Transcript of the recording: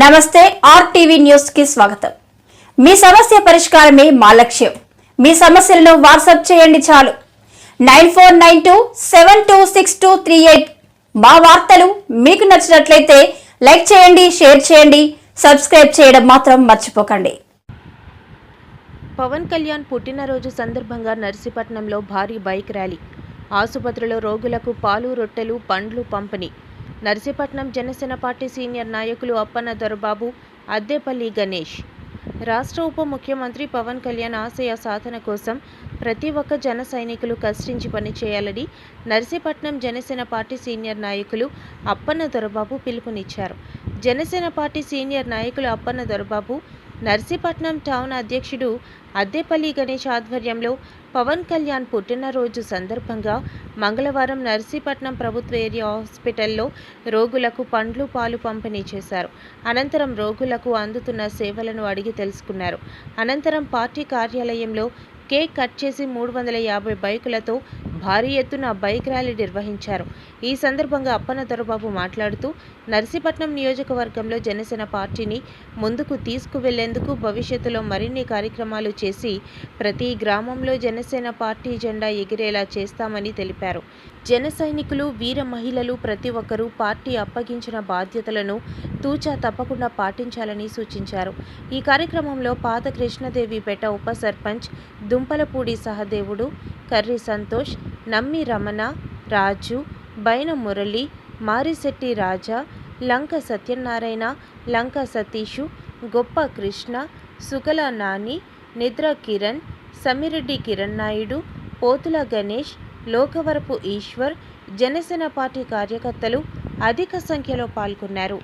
నమస్తే ఆర్టీవీ న్యూస్కి స్వాగతం. మీ సమస్య పరిష్కారమే మా లక్ష్యం. మీ సమస్యలను వాట్సాప్ చేయండి చాలు. Nine four nine two seven two six two three eight మా వార్తలు మీకు నచ్చినట్లయితే లైక్ చేయండి షేర్ చేయండి సబ్స్క్రైబ్ చేయడం మాత్రం మర్చిపోకండి. పవన్ కళ్యాణ్ పుట్టినరోజు సందర్భంగా నర్సీపట్నంలో భారీ బైక్ ర్యాలీ. ఆసుపత్రిలో రోగులకు పాలు రొట్టెలు పండ్లు పంపిణీ. నర్సీపట్నం జనసేన పార్టీ సీనియర్ నాయకులు అప్పన్న దొరబాబు అద్దేపల్లి గణేష్. రాష్ట్ర ఉప ముఖ్యమంత్రి పవన్ కళ్యాణ్ ఆశయ సాధన కోసం ప్రతి ఒక్క జన సైనికులు కష్టించి పనిచేయాలని నర్సీపట్నం జనసేన పార్టీ సీనియర్ నాయకులు అప్పన్న దొరబాబు పిలుపునిచ్చారు. జనసేన పార్టీ సీనియర్ నాయకులు అప్పన్న దొరబాబు నర్సీపట్నం టౌన్ అధ్యక్షుడు అద్దెపల్లి గణేష్ ఆధ్వర్యంలో పవన్ కళ్యాణ్ పుట్టినరోజు సందర్భంగా మంగళవారం నర్సీపట్నం ప్రభుత్వ ఏరియా హాస్పిటల్లో రోగులకు పండ్లు పాలు పంపిణీ చేశారు. అనంతరం రోగులకు అందుతున్న సేవలను అడిగి తెలుసుకున్నారు. అనంతరం పార్టీ కార్యాలయంలో కేక్ కట్ చేసి మూడు వందల యాభై బైకులతో భారీ ఎత్తున బైక్ ర్యాలీ నిర్వహించారు. ఈ సందర్భంగా అప్పన దొరబాబు మాట్లాడుతూ నర్సీపట్నం నియోజకవర్గంలో జనసేన పార్టీని ముందుకు తీసుకువెళ్ళేందుకు భవిష్యత్తులో మరిన్ని కార్యక్రమాలు చేసి ప్రతి గ్రామంలో జనసేన పార్టీ జెండా ఎగిరేలా చేస్తామని తెలిపారు. జన సైనికులు వీర మహిళలు ప్రతి ఒక్కరూ పార్టీ అప్పగించిన బాధ్యతలను తూచా తప్పకుండా పాటించాలని సూచించారు. ఈ కార్యక్రమంలో పాత కృష్ణదేవిపేట ఉప సర్పంచ్ దుంపలపూడి సహదేవుడు కర్రి సంతోష్ నమ్మి రమణ రాజు బైన మురళి మారిశెట్టి రాజా లంక సత్యనారాయణ లంక సతీషు గొప్ప కృష్ణ సుగల నాని నిద్ర కిరణ్ సమిరెడ్డి కిరణ్ నాయుడు పోతుల గణేష్ లోకవరపు ఈశ్వర్ జనసేన పార్టీ కార్యకర్తలు అధిక సంఖ్యలో పాల్గొన్నారు.